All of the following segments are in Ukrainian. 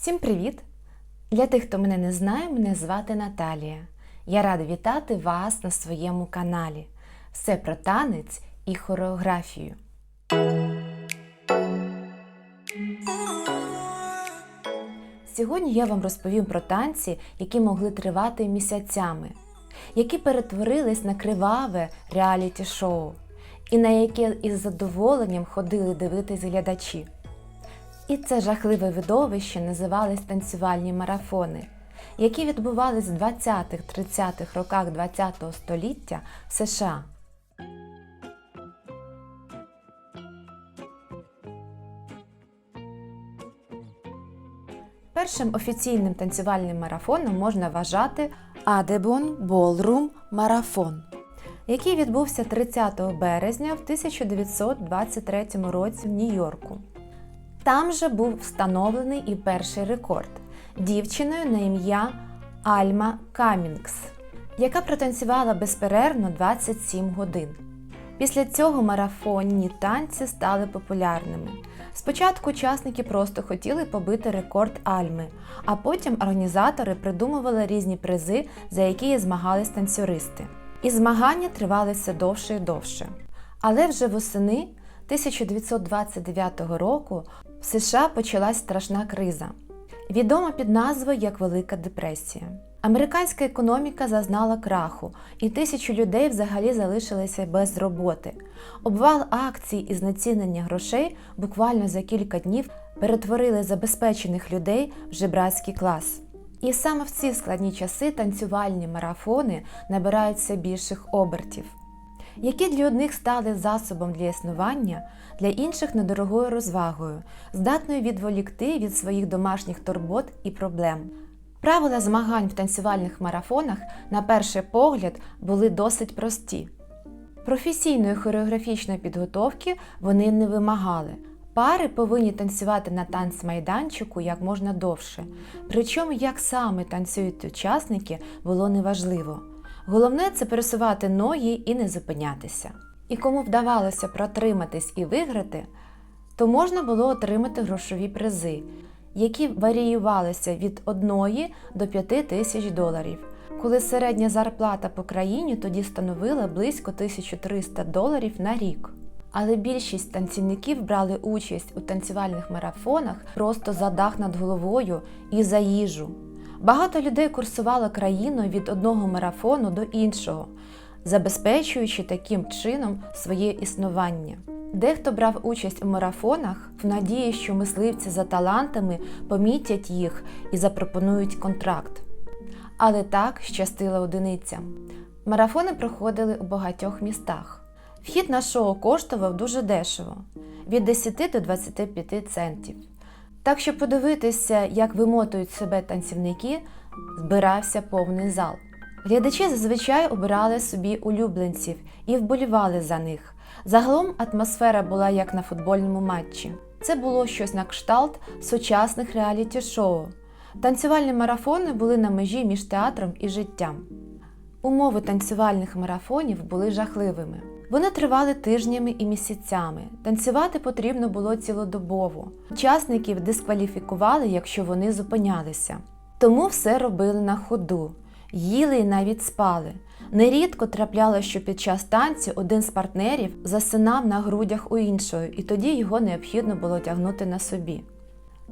Всім привіт! Для тих, хто мене не знає, мене звати Наталія. Я рада вітати вас на своєму каналі. Все про танець і хореографію. Сьогодні я вам розповім про танці, які могли тривати місяцями, які перетворились на криваве реаліті-шоу, і на яке із задоволенням ходили дивитись глядачі. І це жахливе видовище називались танцювальні марафони, які відбувались в 20-30-х роках ХХ століття в США. Першим офіційним танцювальним марафоном можна вважати Адебон Ballroom Марафон, який відбувся 30 березня в 1923 році в Нью-Йорку. Там же був встановлений і перший рекорд дівчиною на ім'я Альма Камінгс, яка протанцювала безперервно 27 годин. Після цього марафонні танці стали популярними. Спочатку учасники просто хотіли побити рекорд Альми, а потім організатори придумували різні призи, за які змагались танцюристи. І змагання тривали все довше і довше. Але вже восени 1929 року в США почалась страшна криза, відома під назвою як Велика депресія. Американська економіка зазнала краху, і тисячі людей взагалі залишилися без роботи. Обвал акцій і знецінення грошей буквально за кілька днів перетворили забезпечених людей в жебрацький клас. І саме в ці складні часи танцювальні марафони набирають все більших обертів які для одних стали засобом для існування, для інших недорогою розвагою, здатною відволікти від своїх домашніх турбот і проблем. Правила змагань в танцювальних марафонах, на перший погляд, були досить прості. Професійної хореографічної підготовки вони не вимагали. Пари повинні танцювати на танцмайданчику як можна довше. Причому, як саме танцюють учасники, було неважливо. Головне це пересувати ноги і не зупинятися. І кому вдавалося протриматись і виграти, то можна було отримати грошові призи, які варіювалися від 1 до 5 тисяч доларів. Коли середня зарплата по країні тоді становила близько 1300 доларів на рік. Але більшість танцівників брали участь у танцювальних марафонах просто за дах над головою і за їжу. Багато людей курсувало країною від одного марафону до іншого, забезпечуючи таким чином своє існування. Дехто брав участь у марафонах в надії, що мисливці за талантами помітять їх і запропонують контракт. Але так щастила одиницям. Марафони проходили у багатьох містах. Вхід на шоу коштував дуже дешево від 10 до 25 центів. Так що подивитися, як вимотують себе танцівники, збирався повний зал. Глядачі зазвичай обирали собі улюбленців і вболівали за них. Загалом атмосфера була як на футбольному матчі. Це було щось на кшталт сучасних реаліті-шоу. Танцювальні марафони були на межі між театром і життям. Умови танцювальних марафонів були жахливими. Вони тривали тижнями і місяцями. Танцювати потрібно було цілодобово. Учасників дискваліфікували, якщо вони зупинялися. Тому все робили на ходу, їли і навіть спали. Нерідко трапляло, що під час танцю один з партнерів засинав на грудях у іншого, і тоді його необхідно було тягнути на собі.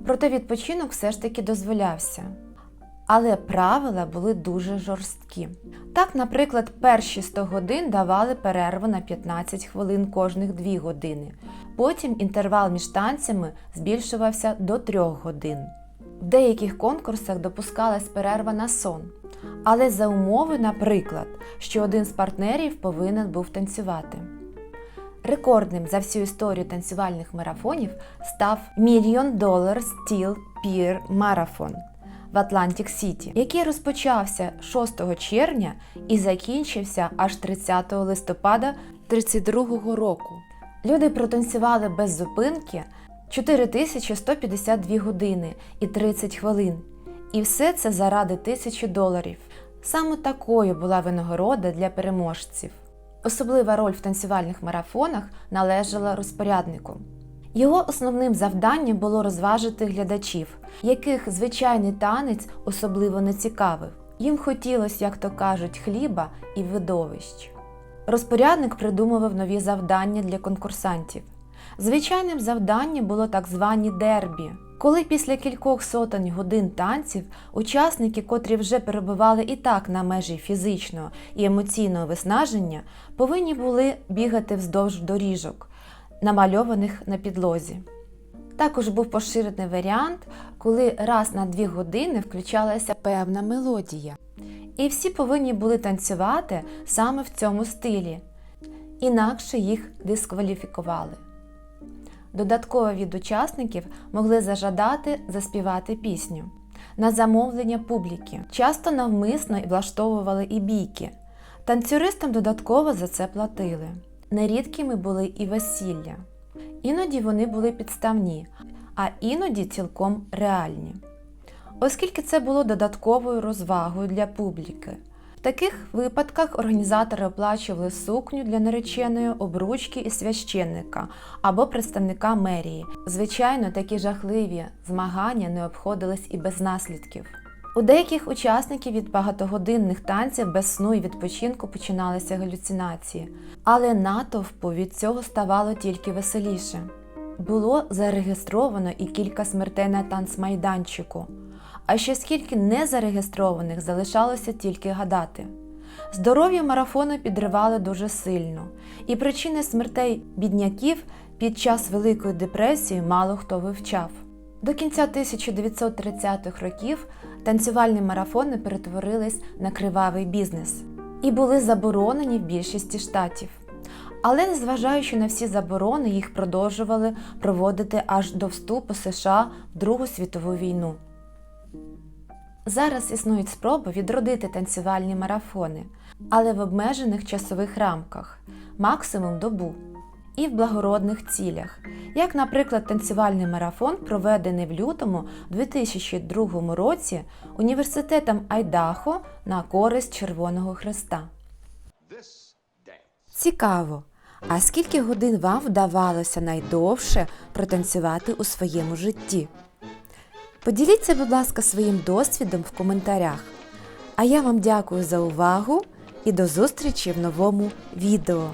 Проте відпочинок все ж таки дозволявся. Але правила були дуже жорсткі. Так, наприклад, перші 100 годин давали перерву на 15 хвилин кожних 2 години. Потім інтервал між танцями збільшувався до 3 годин. В деяких конкурсах допускалась перерва на сон, але за умови, наприклад, що один з партнерів повинен був танцювати. Рекордним за всю історію танцювальних марафонів став Million Dollar Steel Pier Marathon в Атлантик Сіті, який розпочався 6 червня і закінчився аж 30 листопада 32 року. Люди протанцювали без зупинки 4152 години і 30 хвилин. І все це заради тисячі доларів. Саме такою була винагорода для переможців. Особлива роль в танцювальних марафонах належала розпоряднику. Його основним завданням було розважити глядачів, яких звичайний танець особливо не цікавив. Їм хотілося, як то кажуть, хліба і видовищ. Розпорядник придумував нові завдання для конкурсантів. Звичайним завданням було так звані дербі, коли після кількох сотень годин танців учасники, котрі вже перебували і так на межі фізичного і емоційного виснаження, повинні були бігати вздовж доріжок, намальованих на підлозі. Також був поширений варіант, коли раз на дві години включалася певна мелодія. І всі повинні були танцювати саме в цьому стилі, інакше їх дискваліфікували. Додатково від учасників могли зажадати заспівати пісню на замовлення публіки. Часто навмисно влаштовували і бійки. Танцюристам додатково за це платили. Нерідкими були і весілля. Іноді вони були підставні, а іноді цілком реальні. Оскільки це було додатковою розвагою для публіки. В таких випадках організатори оплачували сукню для нареченої, обручки і священника або представника мерії. Звичайно, такі жахливі змагання не обходились і без наслідків. У деяких учасників від багатогодинних танців без сну і відпочинку починалися галюцинації, але натовпу від цього ставало тільки веселіше. Було зареєстровано і кілька смертей на танцмайданчику, а ще скільки незареєстрованих залишалося тільки гадати. Здоров'я марафону підривали дуже сильно, і причини смертей бідняків під час Великої депресії мало хто вивчав. До кінця 1930-х років танцювальні марафони перетворились на кривавий бізнес і були заборонені в більшості штатів. Але незважаючи на всі заборони, їх продовжували проводити аж до вступу США в Другу світову війну. Зараз існують спроби відродити танцювальні марафони, але в обмежених часових рамках максимум добу і в благородних цілях, як, наприклад, танцювальний марафон, проведений в лютому 2002 році університетом Айдахо на користь Червоного Хреста. Цікаво. А скільки годин вам вдавалося найдовше протанцювати у своєму житті? Поділіться, будь ласка, своїм досвідом в коментарях. А я вам дякую за увагу і до зустрічі в новому відео.